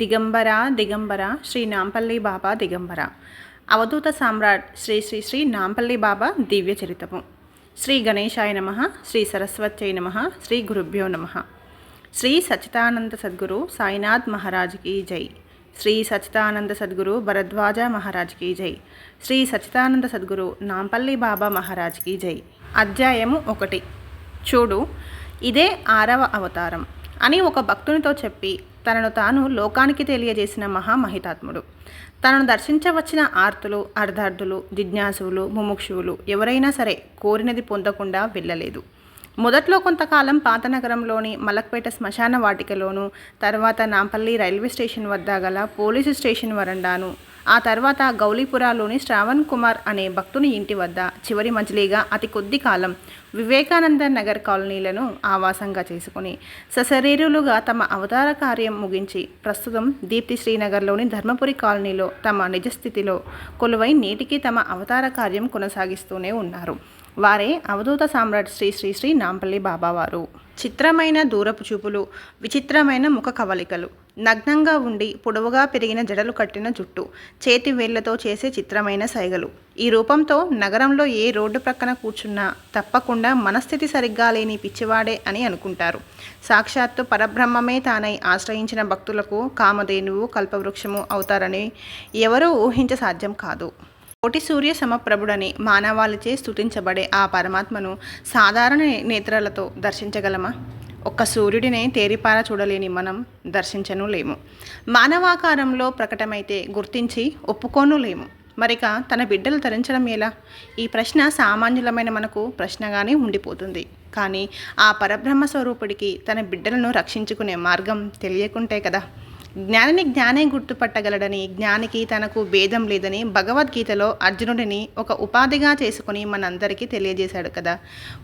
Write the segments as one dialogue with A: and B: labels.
A: దిగంబర దిగంబర శ్రీ నాంపల్లి బాబా దిగంబర అవధూత సామ్రాట్ శ్రీ శ్రీ శ్రీ నాంపల్లి బాబా దివ్య చరితము శ్రీ గణేశాయ నమ శ్రీ సరస్వత్యై నమ శ్రీ గురుభ్యో నమ శ్రీ సచితానంద సద్గురు సాయినాథ్ మహారాజ్కి జై శ్రీ సచితానంద సద్గురు భరద్వాజ మహారాజ్కి జై శ్రీ సచితానంద సద్గురు నాంపల్లి బాబా మహారాజ్కి జై అధ్యాయము ఒకటి. చూడు ఇదే ఆరవ అవతారం అని ఒక భక్తునితో చెప్పి తనను తాను లోకానికి తెలియజేసిన మహామహితాత్ముడు. తనను దర్శించవచ్చిన ఆర్తులు అర్ధార్థులు జిజ్ఞాసువులు ముముక్షువులు ఎవరైనా సరే కోరినది పొందకుండా వెళ్ళలేదు. మొదట్లో కొంతకాలం పాత నగరంలోని మలక్పేట శ్మశాన వాటికలోను తర్వాత నాంపల్లి రైల్వే స్టేషన్ వద్ద గల పోలీసు స్టేషన్ వరండాను ఆ తర్వాత గౌలీపురాలోని శ్రావణ్ కుమార్ అనే భక్తుని ఇంటి వద్ద చివరి మజిలీగా అతి కొద్ది కాలం వివేకానంద నగర్ కాలనీలను ఆవాసంగా చేసుకుని సశరీరులుగా తమ అవతార కార్యం ముగించి ప్రస్తుతం దీప్తి శ్రీనగర్లోని ధర్మపురి కాలనీలో తమ నిజస్థితిలో కొలువై నేటికి తమ అవతార కార్యం కొనసాగిస్తూనే ఉన్నారు. వారే అవధూత సామ్రాట్ శ్రీ శ్రీ శ్రీ నాంపల్లి బాబావారు చిత్రమైన దూరపు చూపులు విచిత్రమైన ముఖ కవలికలు నగ్నంగా ఉండి పొడవుగా పెరిగిన జడలు కట్టిన జుట్టు చేతి వేళ్ళతో చేసే చిత్రమైన సైగలు. ఈ రూపంతో నగరంలో ఏ రోడ్డు ప్రక్కన కూర్చున్నా తప్పకుండా మనస్థితి సరిగ్గా లేని పిచ్చివాడే అని అనుకుంటారు. సాక్షాత్తు పరబ్రహ్మమే తానై ఆశ్రయించిన భక్తులకు కామధేనువు కల్పవృక్షము అవుతారని ఎవరూ ఊహించ సాధ్యం కాదు. కోటి సూర్య సమప్రభుడని మానవాళిచే స్థుతించబడే ఆ పరమాత్మను సాధారణ నేత్రాలతో దర్శించగలమా? ఒక్క సూర్యుడినే తేరిపార చూడలేని మనం దర్శించను లేము. మానవాకారంలో ప్రకటమైతే గుర్తించి ఒప్పుకోను లేము. మరిక తన బిడ్డలు తరించడం ఎలా? ఈ ప్రశ్న సామాన్యులమైన మనకు ప్రశ్నగానే ఉండిపోతుంది. కానీ ఆ పరబ్రహ్మ స్వరూపుడికి తన బిడ్డలను రక్షించుకునే మార్గం తెలియకుంటే కదా? జ్ఞానిని జ్ఞానే గుర్తుపట్టగలడని జ్ఞానికి తనకు భేదం లేదని భగవద్గీతలో అర్జునుడిని ఒక ఉపాధిగా చేసుకుని మనందరికీ తెలియజేశాడు కదా.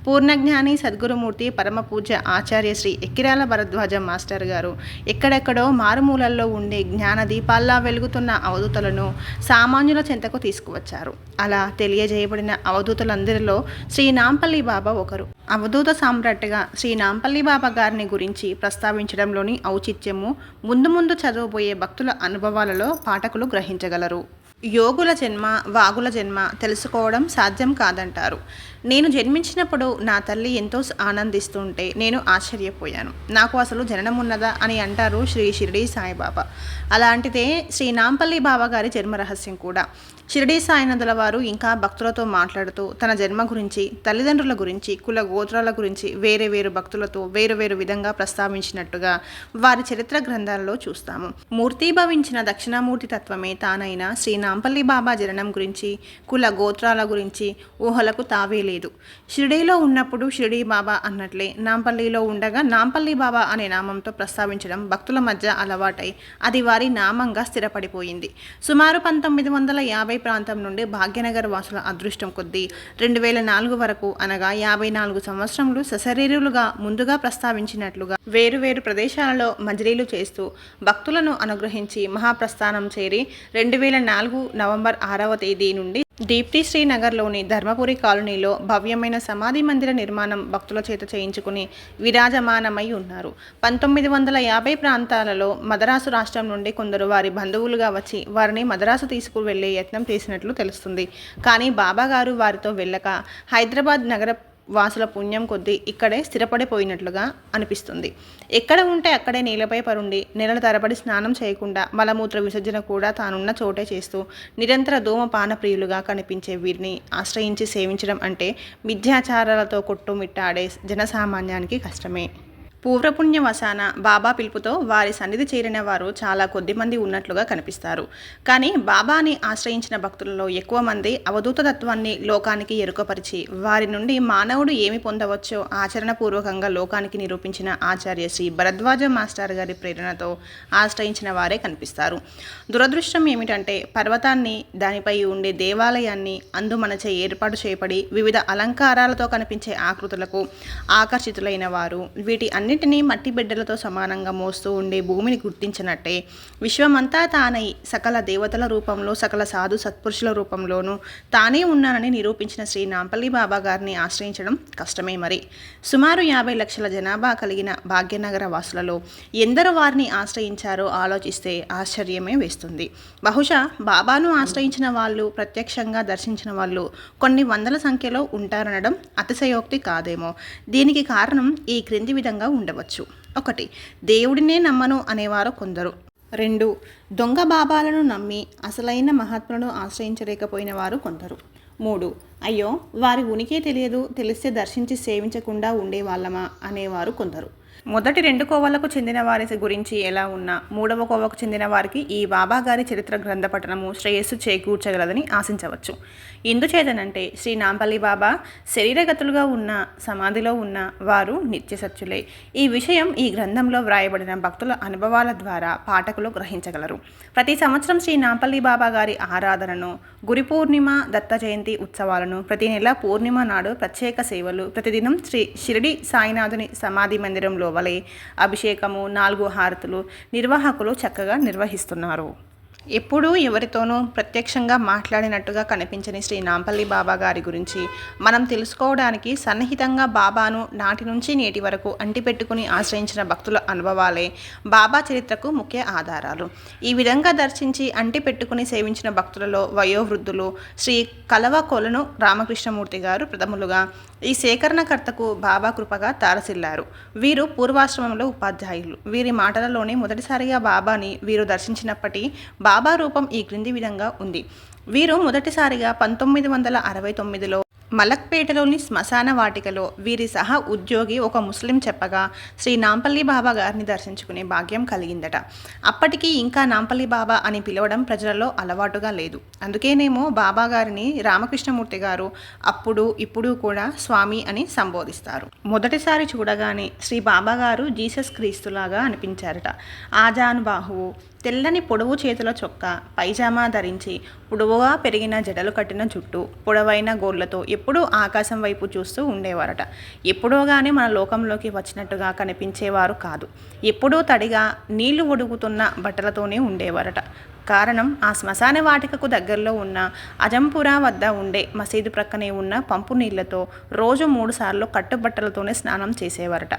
A: పూర్ణజ్ఞాని సద్గురుమూర్తి పరమ పూజ్య ఆచార్య శ్రీ ఎక్కిరాల భరద్వాజ మాస్టర్ గారు ఎక్కడెక్కడో మారుమూలల్లో ఉండే జ్ఞాన దీపాల్లా వెలుగుతున్న అవధూతలను సామాన్యుల చెంతకు తీసుకువచ్చారు. అలా తెలియజేయబడిన అవధూతలందరిలో శ్రీ నాంపల్లి బాబా ఒకరు. అవధూత సామ్రాట్గా శ్రీ నాంపల్లి బాబా గారిని గురించి ప్రస్తావించడంలోని ఔచిత్యము ముందు ముందు చదవబోయే భక్తుల అనుభవాలలో పాఠకులు గ్రహించగలరు. యోగుల జన్మ వాగుల జన్మ తెలుసుకోవడం సాధ్యం కాదంటారు. నేను జన్మించినప్పుడు నా తల్లి ఎంతో ఆనందిస్తుంటే నేను ఆశ్చర్యపోయాను. నాకు అసలు జననం ఉన్నదా అని అంటారు శ్రీ షిరిడి సాయిబాబా. అలాంటిదే శ్రీ నాంపల్లి బాబా గారి జన్మ రహస్యం కూడా. షిరిడీ సాయినందుల వారు ఇంకా భక్తులతో మాట్లాడుతూ తన జన్మ గురించి తల్లిదండ్రుల గురించి కుల గోత్రాల గురించి వేరే వేరు భక్తులతో వేరు వేరు విధంగా ప్రస్తావించినట్టుగా వారి చరిత్ర గ్రంథాలలో చూస్తాము. మూర్తీభవించిన దక్షిణామూర్తి తత్వమే తానైన శ్రీ నాంపల్లి బాబా జననం గురించి కుల గోత్రాల గురించి ఊహలకు తావే లేదు. షిరిడీలో ఉన్నప్పుడు షిరిడీ బాబా అన్నట్లే నాంపల్లిలో ఉండగా నాంపల్లి బాబా అనే నామంతో ప్రస్తావించడం భక్తుల మధ్య అలవాటై అది వారి నామంగా స్థిరపడిపోయింది. సుమారు పంతొమ్మిది వందల యాభై ప్రాంతం నుండి భాగ్యనగర్ వాసుల అదృష్టం కొద్దీ రెండు వేల నాలుగు వరకు అనగా యాభై నాలుగు సంవత్సరములు సశరీరులుగా ముందుగా ప్రస్తావించినట్లుగా వేరువేరు ప్రదేశాలలో మజిలీలు చేస్తూ భక్తులను అనుగ్రహించి మహాప్రస్థానం చేరి రెండు వేల నాలుగు నవంబర్ ఆరవ తేదీ నుండి దీప్తి శ్రీనగర్లోని ధర్మపురి కాలనీలో భవ్యమైన సమాధి మందిర నిర్మాణం భక్తుల చేత చేయించుకుని విరాజమానమై ఉన్నారు. పంతొమ్మిది వందల యాభై ప్రాంతాలలో మదరాసు రాష్ట్రం నుండి కొందరు వారి బంధువులుగా వచ్చి వారిని మదరాసు తీసుకువెళ్ళే యత్నం చేసినట్లు తెలుస్తుంది. కానీ బాబాగారు వారితో వెళ్ళక హైదరాబాద్ నగర వాసుల పుణ్యం కొద్దీ ఇక్కడే స్థిరపడిపోయినట్లుగా అనిపిస్తుంది. ఎక్కడ ఉంటే అక్కడే నీళ్ళపై పరుండి నెలల తరబడి స్నానం చేయకుండా మలమూత్ర విసర్జన కూడా తానున్న చోటే చేస్తూ నిరంతర ధూమపాన ప్రియులుగా కనిపించే వీరిని ఆశ్రయించి సేవించడం అంటే మిథ్యాచారాలతో కొట్టుమిట్టాడే జనసామాన్యానికి కష్టమే. పూర్వపుణ్యవశాన బాబా పిలుపుతో వారి సన్నిధి చేరిన వారు చాలా కొద్ది మంది ఉన్నట్లుగా కనిపిస్తారు. కానీ బాబాని ఆశ్రయించిన భక్తులలో ఎక్కువ మంది అవధూత తత్వాన్ని లోకానికి ఎరుకపరిచి వారి నుండి మానవుడు ఏమి పొందవచ్చో ఆచరణపూర్వకంగా లోకానికి నిరూపించిన ఆచార్య శ్రీ భరద్వాజ మాస్టర్ గారి ప్రేరణతో ఆశ్రయించిన వారే కనిపిస్తారు. దురదృష్టం ఏమిటంటే పర్వతాన్ని దానిపై ఉండే దేవాలయాన్ని అందుమనచే ఏర్పాటు చేయబడి వివిధ అలంకారాలతో కనిపించే ఆకృతులకు ఆకర్షితులైన వారు వీటి అన్ని అన్నిటినీ మట్టి బిడ్డలతో సమానంగా మోస్తూ ఉండే భూమిని గుర్తించినట్టే. విశ్వమంతా తానై సకల దేవతల రూపంలో సకల సాధు సత్పురుషుల రూపంలోనూ తానే ఉన్నానని నిరూపించిన శ్రీ నాంపల్లి బాబా గారిని ఆశ్రయించడం కష్టమే మరి. సుమారు యాభై లక్షల జనాభా కలిగిన భాగ్యనగర వాసులలో ఎందరు వారిని ఆశ్రయించారో ఆలోచిస్తే ఆశ్చర్యమే వేస్తుంది. బహుశా బాబాను ఆశ్రయించిన వాళ్ళు ప్రత్యక్షంగా దర్శించిన వాళ్ళు కొన్ని వందల సంఖ్యలో ఉంటారనడం అతిశయోక్తి కాదేమో. దీనికి కారణం ఈ క్రింది విధంగా ఉండవచ్చు. ఒకటి దేవుడినే నమ్మను అనేవారు కొందరు. రెండు దొంగ బాబాలను నమ్మి అసలైన మహాత్ములను ఆశ్రయించలేకపోయిన వారు కొందరు. మూడు అయ్యో వారి ఉనికే తెలియదు తెలిస్తే దర్శించి సేవించకుండా ఉండేవాళ్ళమా అనేవారు కొందరు. మొదటి రెండు కోవలకు చెందిన వారి గురించి ఎలా ఉన్నా మూడవ కోవకు చెందిన వారికి ఈ బాబా గారి చరిత్ర గ్రంథ పఠనము శ్రేయస్సు చేకూర్చగలదని ఆశించవచ్చు. ఎందుచేతనంటే శ్రీ నాంపల్లి బాబా శరీరగతులుగా ఉన్న సమాధిలో ఉన్న వారు నిత్య సత్యులే. ఈ విషయం ఈ గ్రంథంలో వ్రాయబడిన భక్తుల అనుభవాల ద్వారా పాఠకులు గ్రహించగలరు. ప్రతి సంవత్సరం శ్రీ నాంపల్లి బాబా గారి ఆరాధనను గురి పూర్ణిమ దత్త జయంతి ఉత్సవాలను ప్రతి నెల పూర్ణిమ నాడు ప్రత్యేక సేవలు ప్రతిదినం శ్రీ షిరిడి సాయినాథుని సమాధి మందిరంలో వలె అభిషేకము నాలుగు హారతులు నిర్వాహకులు చక్కగా నిర్వహిస్తున్నారు. ఎప్పుడూ ఎవరితోనూ ప్రత్యక్షంగా మాట్లాడినట్టుగా కనిపించని శ్రీ నాంపల్లి బాబా గారి గురించి మనం తెలుసుకోవడానికి సన్నిహితంగా బాబాను నాటి నుంచి నేటి వరకు అంటిపెట్టుకుని ఆశ్రయించిన భక్తుల అనుభవాలే బాబా చరిత్రకు ముఖ్య ఆధారాలు. ఈ విధంగా దర్శించి అంటిపెట్టుకుని సేవించిన భక్తులలో వయోవృద్ధులు శ్రీ కలవ కొలను రామకృష్ణమూర్తి గారు ప్రథములుగా ఈ సేకరణకర్తకు బాబా కృపగా తారసిల్లారు. వీరు పూర్వాశ్రమంలో ఉపాధ్యాయులు. వీరి మాటలలోనే మొదటిసారిగా బాబాని వీరు దర్శించినప్పటి బాబా రూపం ఈ క్రింది విధంగా ఉంది. వీరు మొదటిసారిగా పంతొమ్మిది వందల అరవై తొమ్మిదిలో మలక్పేటలోని శ్మశాన వాటికలో వీరి సహా ఉద్యోగి ఒక ముస్లిం చెప్పగా శ్రీ నాంపల్లి బాబా గారిని దర్శించుకునే భాగ్యం కలిగిందట. అప్పటికి ఇంకా నాంపల్లి బాబా అని పిలవడం ప్రజలలో అలవాటుగా లేదు. అందుకేనేమో బాబా గారిని రామకృష్ణమూర్తి గారు అప్పుడు ఇప్పుడు కూడా స్వామి అని సంబోధిస్తారు. మొదటిసారి చూడగానే శ్రీ బాబా గారు జీసస్ క్రీస్తులాగా అనిపించారట. ఆజానుబాహువు తెల్లని పొడవు చేతుల చొక్కా పైజామా ధరించి పొడవుగా పెరిగిన జడలు కట్టిన జుట్టు పొడవైన గోళ్ళతో ఎప్పుడూ ఆకాశం వైపు చూస్తూ ఉండేవారట. ఎప్పుడో కానీ మన లోకంలోకి వచ్చినట్టుగా కనిపించేవారు కాదు. ఎప్పుడూ తడిగా నీళ్ళు ఒడుగుతున్న బట్టలతోనే ఉండేవారట. కారణం ఆ శ్మశాన వాటికకు దగ్గరలో ఉన్న అజంపురా వద్ద ఉండే మసీదు ప్రక్కనే ఉన్న పంపు నీళ్ళతో రోజు మూడుసార్లు కట్టుబట్టలతోనే స్నానం చేసేవారట.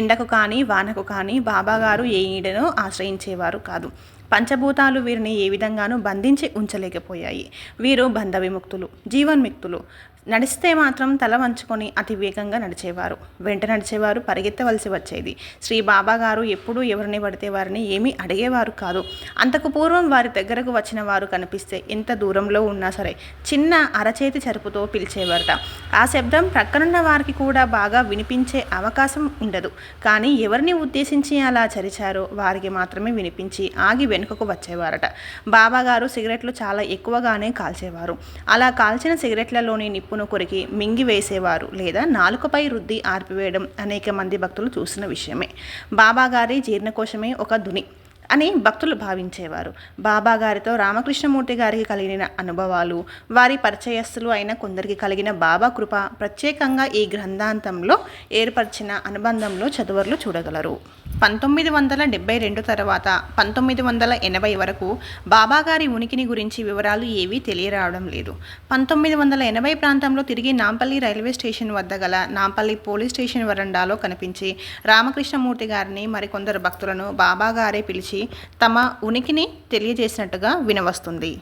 A: ఎండకు కానీ వానకు కానీ బాబాగారు ఏ ఈడను ఆశ్రయించేవారు కాదు. పంచభూతాలు వీరిని ఏ విధంగానూ బంధించి ఉంచలేకపోయాయి. వీరు బంధ విముక్తులు జీవన్ముక్తులు. నడిస్తే మాత్రం తల వంచుకొని అతి వేగంగా నడిచేవారు. వెంట నడిచేవారు పరిగెత్తవలసి వచ్చేది. శ్రీ బాబా గారు ఎప్పుడూ ఎవరిని పడితే వారిని ఏమీ అడిగేవారు కాదు. అంతకు పూర్వం వారి దగ్గరకు వచ్చిన వారు కనిపిస్తే ఎంత దూరంలో ఉన్నా సరే చిన్న అరచేతి చరుపుతో పిలిచేవారట. ఆ శబ్దం ప్రక్కనున్న వారికి కూడా బాగా వినిపించే అవకాశం ఉండదు. కానీ ఎవరిని ఉద్దేశించి అలా చరిచారో వారికి మాత్రమే వినిపించి ఆగి వెనుకకు వచ్చేవారట. బాబా గారు సిగరెట్లు చాలా ఎక్కువగానే కాల్చేవారు. అలా కాల్చిన సిగరెట్లలోని నిప్పును కొరికి మింగి వేసేవారు లేదా నాలుకపై రుద్ది ఆర్పివేయడం అనేక మంది భక్తులు చూసిన విషయమే. బాబాగారి జీర్ణకోశమే ఒక దుని అని భక్తులు భావించేవారు. బాబాగారితో రామకృష్ణమూర్తి గారికి కలిగిన అనుభవాలు వారి పరిచయస్తులు అయిన కొందరికి కలిగిన బాబా కృప ప్రత్యేకంగా ఈ గ్రంథాంతంలో ఏర్పరిచిన అనుబంధంలో చదువర్లు చూడగలరు. పంతొమ్మిది వందల డెబ్బై రెండు తర్వాత పంతొమ్మిది వందల ఎనభై వరకు బాబాగారి ఉనికిని గురించి వివరాలు ఏవీ తెలియరావడం లేదు. పంతొమ్మిది వందల ఎనభై ప్రాంతంలో తిరిగి నాంపల్లి రైల్వే స్టేషన్ వద్ద గల నాంపల్లి పోలీస్ స్టేషన్ వరండాలో కనిపించి రామకృష్ణమూర్తి గారిని మరికొందరు భక్తులను బాబాగారే పిలిచి తమ ఉనికిని తెలియజేసినట్టుగా వినవస్తుంది.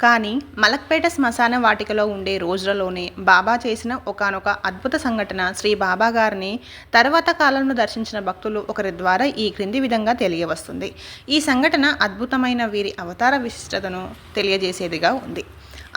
A: కానీ మలక్పేట శ్మశాన వాటికలో ఉండే రోజులలోనే బాబా చేసిన ఒకానొక అద్భుత సంఘటన శ్రీ బాబా గారిని తర్వాత కాలంలో దర్శించిన భక్తులు ఒకరి ద్వారా ఈ క్రింది విధంగా తెలియవస్తుంది. ఈ సంఘటన అద్భుతమైన వీరి అవతార విశిష్టతను తెలియజేసేదిగా ఉంది.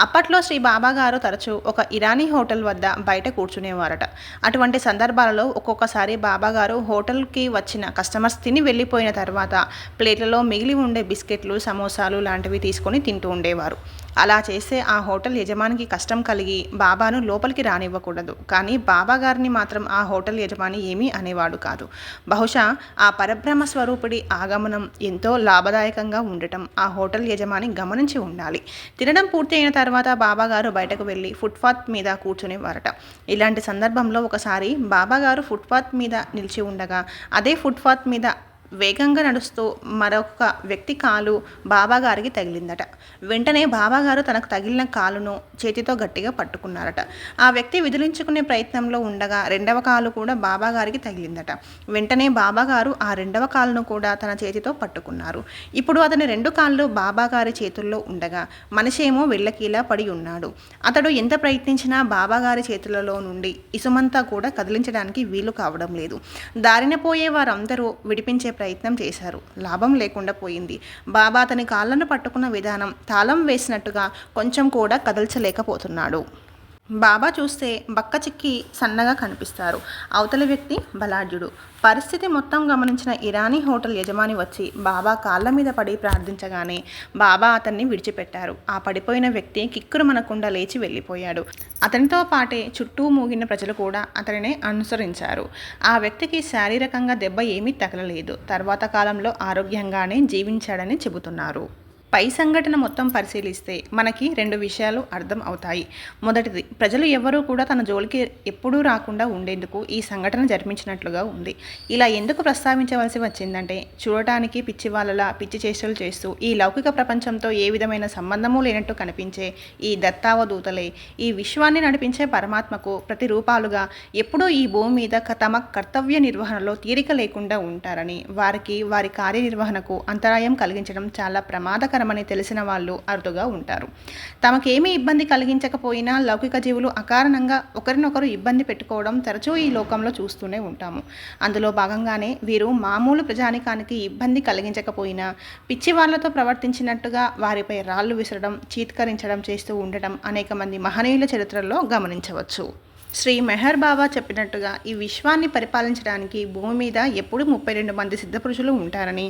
A: అప్పట్లో శ్రీ బాబా గారు తరచూ ఒక ఇరానీ హోటల్ వద్ద బయట కూర్చునేవారట. అటువంటి సందర్భాలలో ఒక్కొక్కసారి బాబా గారు హోటల్కి వచ్చిన కస్టమర్స్ తిని వెళ్ళిపోయిన తర్వాత ప్లేట్లలో మిగిలి ఉండే బిస్కెట్లు సమోసాలు లాంటివి తీసుకొని తింటూ ఉండేవారు. అలా చేస్తే ఆ హోటల్ యజమానికి కష్టం కలిగి బాబాను లోపలికి రానివ్వకూడదు. కానీ బాబా గారిని మాత్రం ఆ హోటల్ యజమాని ఏమీ అనేవాడు కాదు. బహుశా ఆ పరబ్రహ్మ స్వరూపుడి ఆగమనం ఎంతో లాభదాయకంగా ఉండటం ఆ హోటల్ యజమాని గమనించి ఉండాలి. తినడం పూర్తి అయిన తర్వాత తర్వాత బాబాగారు బయటకు వెళ్ళి ఫుట్పాత్ మీద కూర్చునేవారట. ఇలాంటి సందర్భంలో ఒకసారి బాబాగారు ఫుట్పాత్ మీద నిలిచి ఉండగా అదే ఫుట్పాత్ మీద వేగంగా నడుస్తూ మరొక వ్యక్తి కాలు బాబాగారికి తగిలిందట. వెంటనే బాబాగారు తనకు తగిలిన కాలును చేతితో గట్టిగా పట్టుకున్నారట. ఆ వ్యక్తి విదిలించుకునే ప్రయత్నంలో ఉండగా రెండవ కాలు కూడా బాబాగారికి తగిలిందట. వెంటనే బాబాగారు ఆ రెండవ కాలును కూడా తన చేతితో పట్టుకున్నారు. ఇప్పుడు అతని రెండు కాళ్ళు బాబాగారి చేతుల్లో ఉండగా మనిషి ఏమో వెళ్ళకీలా పడి ఉన్నాడు. అతడు ఎంత ప్రయత్నించినా బాబాగారి చేతులలో నుండి ఇసుమంతా కూడా కదిలించడానికి వీలు కావడం లేదు. దారిన పోయే వారందరూ విడిపించే ప్రయత్నం చేశారు. లాభం లేకుండా పోయింది. బాబా అతని కాళ్ళను పట్టుకున్న విధానం తాళం వేసినట్టుగా కొంచెం కూడా కదల్చలేకపోతున్నాడు. బాబా చూస్తే బక్క చిక్కి సన్నగా కనిపిస్తారు. అవతలి వ్యక్తి బలాఢ్యుడు. పరిస్థితి మొత్తం గమనించిన ఇరానీ హోటల్ యజమాని వచ్చి బాబా కాళ్ళ మీద పడి ప్రార్థించగానే బాబా అతన్ని విడిచిపెట్టారు. ఆ పడిపోయిన వ్యక్తి కిక్కురు మనకుండా లేచి వెళ్ళిపోయాడు. అతనితో పాటే చుట్టూ మూగిన ప్రజలు కూడా అతనినే అనుసరించారు. ఆ వ్యక్తికి శారీరకంగా దెబ్బ ఏమీ తగలలేదు. తర్వాత కాలంలో ఆరోగ్యంగానే జీవించాడని చెబుతున్నారు. పై సంఘటన మొత్తం పరిశీలిస్తే మనకి రెండు విషయాలు అర్థం అవుతాయి. మొదటిది ప్రజలు ఎవరూ కూడా తన జోలికి ఎప్పుడూ రాకుండా ఉండేందుకు ఈ సంఘటన జరిపించినట్లుగా ఉంది. ఇలా ఎందుకు ప్రస్తావించవలసి వచ్చిందంటే చూడటానికి పిచ్చి వాళ్ళలా పిచ్చి చేష్టలు చేస్తూ ఈ లౌకిక ప్రపంచంతో ఏ విధమైన సంబంధము లేనట్టు కనిపించే ఈ దత్తావధూతలే ఈ విశ్వాన్ని నడిపించే పరమాత్మకు ప్రతిరూపాలుగా ఎప్పుడూ ఈ భూమి మీద తమ కర్తవ్య నిర్వహణలో తీరిక లేకుండా ఉంటారని వారికి వారి కార్యనిర్వహణకు అంతరాయం కలిగించడం చాలా అని తెలిసిన వాళ్ళు అరుదుగా ఉంటారు. తమకేమీ ఇబ్బంది కలిగించకపోయినా లౌకిక జీవులు అకారణంగా ఒకరినొకరు ఇబ్బంది పెట్టుకోవడం తరచూ ఈ లోకంలో చూస్తూనే ఉంటాము. అందులో భాగంగానే వీరు మామూలు ప్రజానికానికి ఇబ్బంది కలిగించకపోయినా పిచ్చి వాళ్ళతో ప్రవర్తించినట్టుగా వారిపై రాళ్ళు విసరడం చీత్కరించడం చేస్తూ ఉండటం అనేక మంది మహనీయుల చరిత్రల్లో గమనించవచ్చు. శ్రీ మెహర్ బాబా చెప్పినట్టుగా ఈ విశ్వాన్ని పరిపాలించడానికి భూమి మీద ఎప్పుడు ముప్పై రెండు మంది సిద్ధపురుషులు ఉంటారని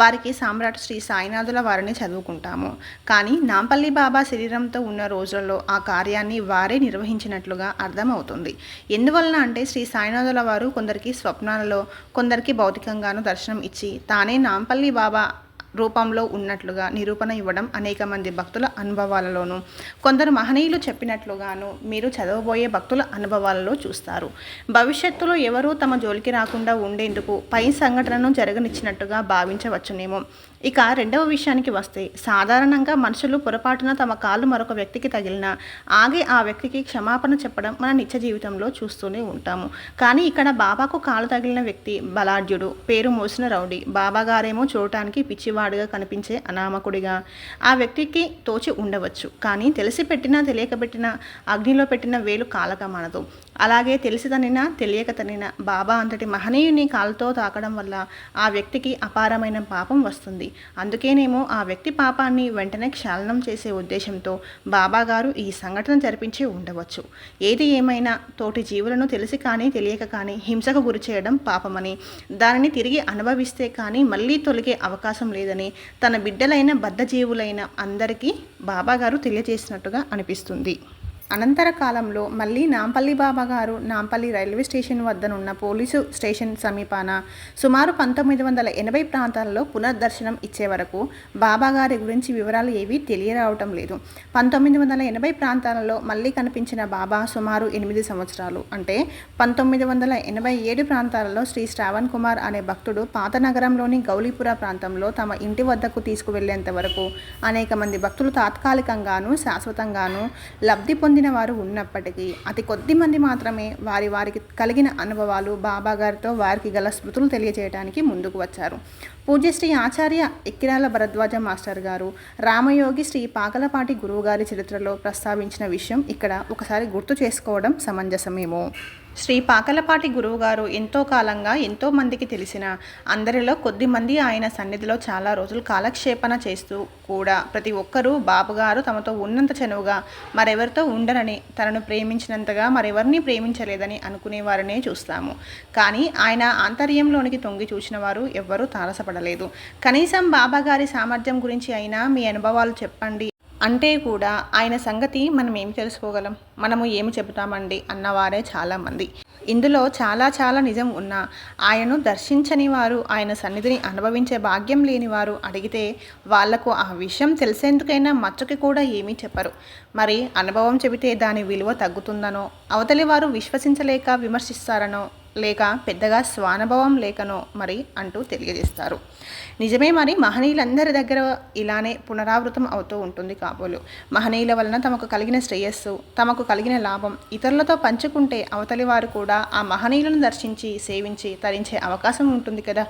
A: వారికి సామ్రాట్ శ్రీ సాయినాథుల వారిని చదువుకుంటాము. కానీ నాంపల్లి బాబా శరీరంతో ఉన్న రోజులలో ఆ కార్యాన్ని వారే నిర్వహించినట్లుగా అర్థమవుతుంది. ఎందువలన అంటే శ్రీ సాయినాథుల వారు కొందరికి స్వప్నాలలో కొందరికి భౌతికంగాను దర్శనం ఇచ్చి తానే నాంపల్లి బాబా రూపంలో ఉన్నట్లుగా నిరూపణ ఇవ్వడం అనేక మంది భక్తుల అనుభవాలలోనూ కొందరు మహనీయులు చెప్పినట్లుగాను మీరు చదవబోయే భక్తుల అనుభవాలలో చూస్తారు. భవిష్యత్తులో ఎవరూ తమ జోలికి రాకుండా ఉండేందుకు పై సంఘటనను జరగనిచ్చినట్టుగా భావించవచ్చునేమో. ఇక రెండవ విషయానికి వస్తే సాధారణంగా మనుషులు పొరపాటున తమ కాళ్ళు మరొక వ్యక్తికి తగిలిన ఆగి ఆ వ్యక్తికి క్షమాపణ చెప్పడం మన నిత్య జీవితంలో చూస్తూనే ఉంటాము. కానీ ఇక్కడ బాబాకు కాలు తగిలిన వ్యక్తి బలాఢ్యుడు పేరు మోసిన రౌడీ బాబా గారేమో చూడటానికి పిచ్చివాడుగా కనిపించే అనామకుడిగా. ఆ వ్యక్తికి తోచి ఉండవచ్చు కానీ తెలిసి పెట్టినా తెలియక పెట్టిన అగ్నిలో పెట్టిన వేలు కాలక మనదు. అలాగే తెలిసి తనినా తెలియక తనినా బాబా అంతటి మహనీయుని కాలుతో తాకడం వల్ల ఆ వ్యక్తికి అపారమైన పాపం వస్తుంది. అందుకేనేమో ఆ వ్యక్తి పాపాన్ని వెంటనే క్షాళనం చేసే ఉద్దేశంతో బాబాగారు ఈ సంఘటన జరిపించి ఉండవచ్చు. ఏది ఏమైనా తోటి జీవులను తెలిసి కానీ తెలియక కానీ హింసకు గురి చేయడం పాపమని దానిని తిరిగి అనుభవిస్తే కానీ మళ్ళీ తొలగే అవకాశం లేదని తన బిడ్డలైన బద్ధజీవులైన అందరికీ బాబాగారు తెలియజేసినట్టుగా అనిపిస్తుంది. అనంతర కాలంలో మళ్ళీ నాంపల్లి బాబా గారు నాంపల్లి రైల్వే స్టేషన్ వద్దనున్న పోలీసు స్టేషన్ సమీపాన సుమారు పంతొమ్మిది వందల ఎనభై ప్రాంతాలలో పునర్దర్శనం ఇచ్చే వరకు బాబా గారి గురించి వివరాలు ఏవీ తెలియరావటం లేదు. పంతొమ్మిది వందల ఎనభై ప్రాంతాలలో మళ్ళీ కనిపించిన బాబా సుమారు ఎనిమిది సంవత్సరాలు. అంటే పంతొమ్మిది వందల ఎనభై ఏడు ప్రాంతాలలో శ్రీ శ్రావణ్ కుమార్ అనే భక్తుడు పాత నగరంలోని గౌలీపుర ప్రాంతంలో తమ ఇంటి వద్దకు తీసుకువెళ్ళేంత వరకు అనేక మంది భక్తులు తాత్కాలికంగాను శాశ్వతంగాను లబ్ధి పొందిన వారు ఉన్నప్పటికీ అతి కొద్ది మంది మాత్రమే వారి వారికి కలిగిన అనుభవాలు బాబా గారితో వారికి గల స్మృతులు తెలియజేయడానికి ముందుకు వచ్చారు. పూజ్యశ్రీ ఆచార్య ఎక్కిరాల భరద్వాజ మాస్టర్ గారు రామయోగి శ్రీ పాకలపాటి గురువుగారి చరిత్రలో ప్రస్తావించిన విషయం ఇక్కడ ఒకసారి గుర్తు చేసుకోవడం సమంజసమేమో. శ్రీ పాకలపాటి గురువుగారు ఎంతో కాలంగా ఎంతో మందికి తెలిసిన అందరిలో కొద్ది మంది ఆయన సన్నిధిలో చాలా రోజులు కాలక్షేపణ చేస్తూ కూడా ప్రతి ఒక్కరూ బాబుగారు తమతో ఉన్నంత చనువుగా మరెవరితో ఉండరని తనను ప్రేమించినంతగా మరెవరిని ప్రేమించలేదని అనుకునేవారనే చూస్తాము. కానీ ఆయన ఆంతర్యంలోనికి తొంగి చూసిన వారు ఎవ్వరూ తారసపడలేదు. కనీసం బాబాగారి సామర్థ్యం గురించి అయినా మీ అనుభవాలు చెప్పండి అంటే కూడా ఆయన సంగతి మనం ఏమి తెలుసుకోగలం? మనము ఏమి చెబుతామండి? అన్నవారే చాలామంది. ఇందులో చాలా చాలా నిజం ఉన్నా ఆయనను దర్శించని వారు ఆయన సన్నిధిని అనుభవించే భాగ్యం లేని వారు అడిగితే వాళ్ళకు ఆ విషయం తెలిసేందుకైనా మచ్చకి కూడా ఏమీ చెప్పరు. మరి అనుభవం చెబితే దాని విలువ తగ్గుతుందనో అవతలి వారు విశ్వసించలేక విమర్శిస్తారనో లేక పెద్దగా స్వానుభవం లేకనో మరి అంటూ తెలియజేస్తారు. నిజమే మరి మహనీయులందరి దగ్గర ఇలానే పునరావృతం అవుతూ ఉంటుంది కాబోలు. మహనీయుల వలన తమకు కలిగిన శ్రేయస్సు తమకు కలిగిన లాభం ఇతరులతో పంచుకుంటే అవతలి వారు కూడా ఆ మహనీయులను దర్శించి సేవించి తరించే అవకాశం ఉంటుంది కదా.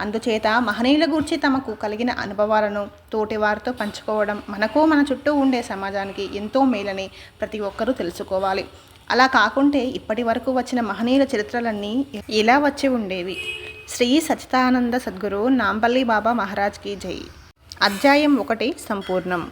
A: అందుచేత మహనీయుల గురించి తమకు కలిగిన అనుభవాలను తోటి వారితో పంచుకోవడం మనకు మన చుట్టూ ఉండే సమాజానికి ఎంతో మేలని ప్రతి ఒక్కరూ తెలుసుకోవాలి. అలా కాకుంటే ఇప్పటి వరకు వచ్చిన మహనీయుల చరిత్రలన్నీ ఇలా వచ్చి ఉండేవి. శ్రీ సచితానంద సద్గురు నాంపల్లి బాబా మహారాజ్కి జై. అధ్యాయం ఒకటి సంపూర్ణం.